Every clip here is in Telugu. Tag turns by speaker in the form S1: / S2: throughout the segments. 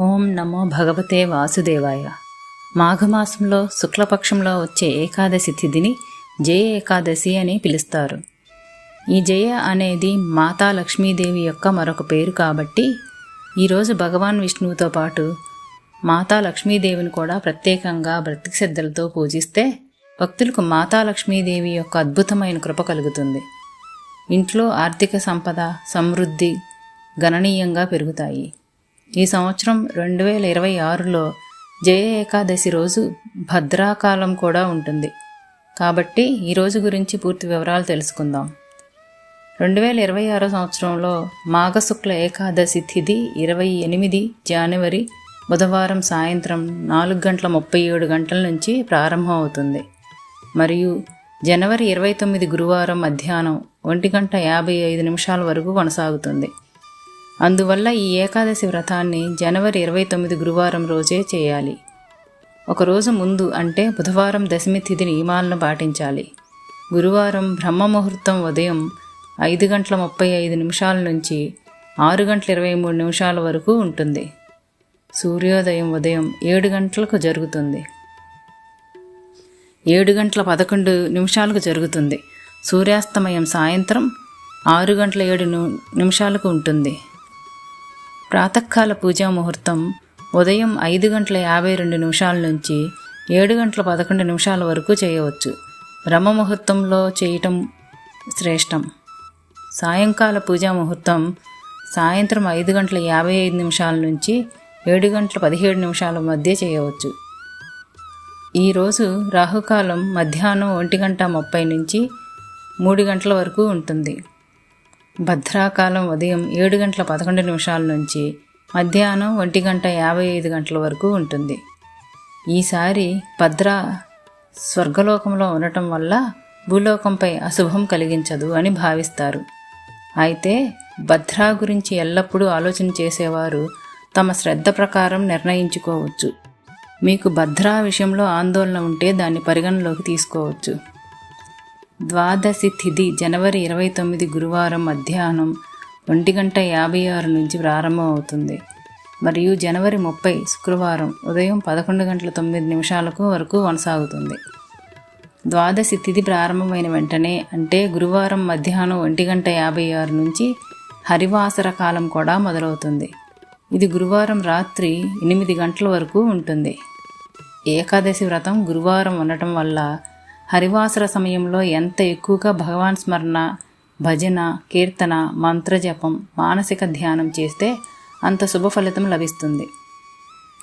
S1: ఓం నమో భగవతే వాసుదేవాయ. మాఘమాసంలో శుక్లపక్షంలో వచ్చే ఏకాదశి తిథిని జయ ఏకాదశి అని పిలుస్తారు. ఈ జయ అనేది మాతా లక్ష్మీదేవి యొక్క మరొక పేరు కాబట్టి ఈరోజు భగవాన్ విష్ణువుతో పాటు మాతా లక్ష్మీదేవిని కూడా ప్రత్యేకంగా భక్తి శ్రద్ధలతో పూజిస్తే భక్తులకు మాతా లక్ష్మీదేవి యొక్క అద్భుతమైన కృప కలుగుతుంది. ఇంట్లో ఆర్థిక సంపద సమృద్ధి గణనీయంగా పెరుగుతాయి. ఈ సంవత్సరం రెండు వేల ఇరవై ఆరులో జయ ఏకాదశి రోజు భద్రాకాలం కూడా ఉంటుంది. కాబట్టి ఈ రోజు గురించి పూర్తి వివరాలు తెలుసుకుందాం. రెండు వేల ఇరవై ఆరో సంవత్సరంలో మాఘశుక్ల ఏకాదశి తిథి ఇరవై ఎనిమిది జనవరి బుధవారం సాయంత్రం నాలుగు గంటల ముప్పై ఏడు గంటల నుంచి ప్రారంభం అవుతుంది మరియు జనవరి ఇరవై తొమ్మిది గురువారం మధ్యాహ్నం ఒంటి గంట యాభై ఐదు నిమిషాల వరకు కొనసాగుతుంది. అందువల్ల ఈ ఏకాదశి వ్రతాన్ని జనవరి ఇరవై తొమ్మిది గురువారం రోజే చేయాలి. ఒకరోజు ముందు అంటే బుధవారం దశమి తిథి నియమాలను పాటించాలి. గురువారం బ్రహ్మ ముహూర్తం ఉదయం ఐదు గంటల ముప్పై ఐదు నిమిషాల నుంచి ఆరు గంటల ఇరవై మూడు నిమిషాల వరకు ఉంటుంది. సూర్యోదయం ఉదయం ఏడు గంటలకు జరుగుతుంది. ఏడు గంటల పదకొండు నిమిషాలకు జరుగుతుంది. సూర్యాస్తమయం సాయంత్రం ఆరు గంటల ఏడు నిమిషాలకు ఉంటుంది. ప్రాతకాల పూజా ముహూర్తం ఉదయం ఐదు గంటల యాభై రెండు నిమిషాల నుంచి ఏడు గంటల పదకొండు నిమిషాల వరకు చేయవచ్చు. బ్రహ్మ ముహూర్తంలో చేయటం శ్రేష్టం. సాయంకాల పూజా ముహూర్తం సాయంత్రం ఐదు గంటల యాభై ఐదు నిమిషాల నుంచి ఏడు గంటల పదిహేడు నిమిషాల మధ్య చేయవచ్చు. ఈరోజు రాహుకాలం మధ్యాహ్నం ఒంటి గంట ముప్పై నుంచి మూడు గంటల వరకు ఉంటుంది. భద్రాకాలం ఉదయం ఏడు గంటల పదకొండు నిమిషాల నుంచి మధ్యాహ్నం ఒంటి గంట యాభై ఐదు గంటల వరకు ఉంటుంది. ఈసారి భద్ర స్వర్గలోకంలో ఉండటం వల్ల భూలోకంపై అశుభం కలిగించదు అని భావిస్తారు. అయితే భద్రా గురించి ఎల్లప్పుడూ ఆలోచన చేసేవారు తమ శ్రద్ధ ప్రకారం నిర్ణయించుకోవచ్చు. మీకు భద్రా విషయంలో ఆందోళన ఉంటే దాన్ని పరిగణలోకి తీసుకోవచ్చు. ద్వాదశి తిథి జనవరి ఇరవై తొమ్మిది గురువారం మధ్యాహ్నం ఒంటి గంట యాభై ఆరు నుంచి ప్రారంభం అవుతుంది మరియు జనవరి ముప్పై శుక్రవారం ఉదయం పదకొండు గంటల తొమ్మిది నిమిషాలకు వరకు కొనసాగుతుంది. ద్వాదశి తిథి ప్రారంభమైన వెంటనే అంటే గురువారం మధ్యాహ్నం ఒంటి గంట యాభై ఆరు నుంచి హరివాసర కాలం కూడా మొదలవుతుంది. ఇది గురువారం రాత్రి ఎనిమిది గంటల వరకు ఉంటుంది. ఏకాదశి వ్రతం గురువారం ఉండటం వల్ల హరివాసర సమయంలో ఎంత ఎక్కువగా భగవాన్ స్మరణ భజన కీర్తన మంత్రజపం మానసిక ధ్యానం చేస్తే అంత శుభ ఫలితం లభిస్తుంది.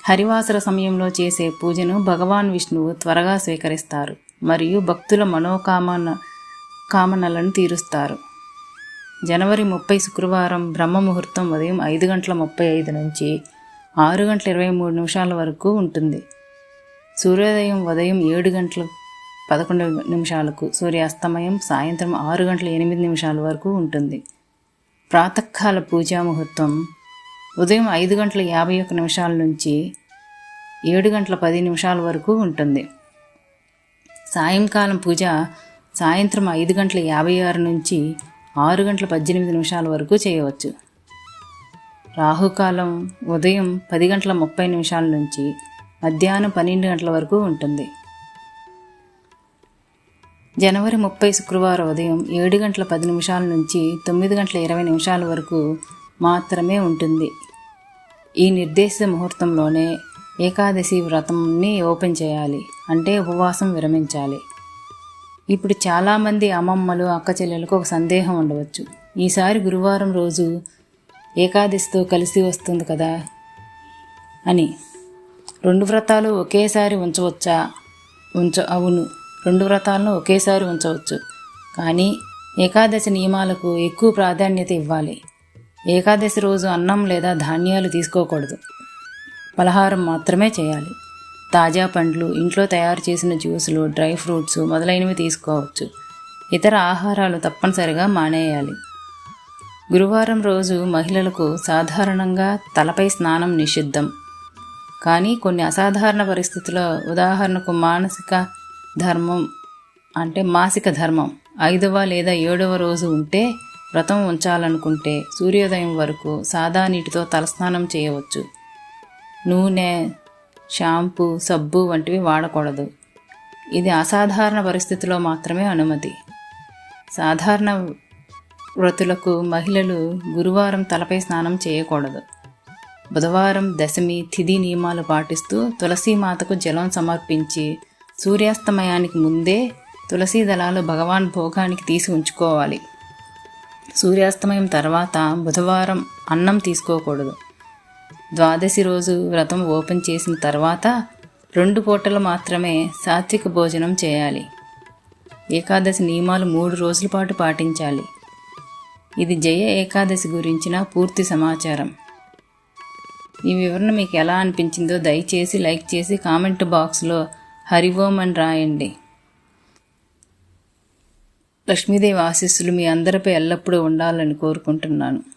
S1: హరివాసర సమయంలో చేసే పూజను భగవాన్ విష్ణువు త్వరగా స్వీకరిస్తారు మరియు భక్తుల మనోకామన కామనలను తీరుస్తారు. జనవరి ముప్పై శుక్రవారం బ్రహ్మ ముహూర్తం ఉదయం ఐదు గంటల ముప్పై ఐదు నుంచి ఆరు గంటల ఇరవై మూడు నిమిషాల వరకు ఉంటుంది. సూర్యోదయం ఉదయం ఏడు గంటల పదకొండు నిమిషాలకు సూర్యాస్తమయం సాయంత్రం ఆరు గంటల ఎనిమిది నిమిషాల వరకు ఉంటుంది. ప్రాతకాల పూజా ముహూర్తం ఉదయం ఐదు గంటల యాభై ఒక్క నిమిషాల నుంచి ఏడు గంటల పది నిమిషాల వరకు ఉంటుంది. సాయంకాలం పూజ సాయంత్రం ఐదు గంటల యాభై ఆరు నుంచి ఆరు గంటల పద్దెనిమిది నిమిషాల వరకు చేయవచ్చు. రాహుకాలం ఉదయం పది గంటల ముప్పై నిమిషాల నుంచి మధ్యాహ్నం పన్నెండు గంటల వరకు ఉంటుంది. జనవరి ముప్పై శుక్రవారం ఉదయం ఏడు గంటల పది నిమిషాల నుంచి తొమ్మిది గంటల ఇరవై నిమిషాల వరకు మాత్రమే ఉంటుంది. ఈ నిర్దేశిత ముహూర్తంలోనే ఏకాదశి వ్రతంని ఓపెన్ చేయాలి. అంటే ఉపవాసం విరమించాలి. ఇప్పుడు చాలామంది అమ్మమ్మలు అక్క చెల్లెలకు ఒక సందేహం ఉండవచ్చు. ఈసారి గురువారం రోజు ఏకాదశితో కలిసి వస్తుంది కదా అని. రెండు వ్రతాలు ఒకేసారి ఉంచవచ్చా? ఉంచ అవును. రెండు వ్రతాలను ఒకేసారి ఉంచవచ్చు. కానీ ఏకాదశి నియమాలకు ఎక్కువ ప్రాధాన్యత ఇవ్వాలి. ఏకాదశి రోజు అన్నం లేదా ధాన్యాలు తీసుకోకూడదు. పలహారం మాత్రమే చేయాలి. తాజా పండ్లు ఇంట్లో తయారు చేసిన జ్యూసులు డ్రై ఫ్రూట్స్ మొదలైనవి తీసుకోవచ్చు. ఇతర ఆహారాలు తప్పనిసరిగా మానేయాలి. గురువారం రోజు మహిళలకు సాధారణంగా తలపై స్నానం నిషిద్ధం. కానీ కొన్ని అసాధారణ పరిస్థితుల్లో ఉదాహరణకు మానసిక ధర్మం అంటే మాసిక ధర్మం. ఐదవ లేదా ఏడవ రోజు ఉంటే వ్రతం ఉంచాలనుకుంటే సూర్యోదయం వరకు సాదా నీటితో తలస్నానం చేయవచ్చు. నూనె షాంపూ సబ్బు వంటివి వాడకూడదు. ఇది అసాధారణ పరిస్థితిలో మాత్రమే అనుమతి. సాధారణ వ్రతులకు మహిళలు గురువారం తలపై స్నానం చేయకూడదు. బుధవారం దశమి తిథి నియమాలు పాటిస్తూ తులసీమాతకు జలం సమర్పించి సూర్యాస్తమయానికి ముందే తులసీ దళాలు భగవాన్ భోగానికి తీసి ఉంచుకోవాలి. సూర్యాస్తమయం తర్వాత బుధవారం అన్నం తీసుకోకూడదు. ద్వాదశి రోజు వ్రతం ఓపెన్ చేసిన తర్వాత రెండు పూటలు మాత్రమే సాత్విక భోజనం చేయాలి. ఏకాదశి నియమాలు మూడు రోజుల పాటు పాటించాలి. ఇది జయ ఏకాదశి గురించిన పూర్తి సమాచారం. ఈ వివరణ మీకు ఎలా అనిపించిందో దయచేసి లైక్ చేసి కామెంట్ బాక్స్లో హరి ఓం అని రాయండి. లక్ష్మీదేవి ఆశీస్సులు మీ అందరిపై ఎల్లప్పుడూ ఉండాలని కోరుకుంటున్నాను.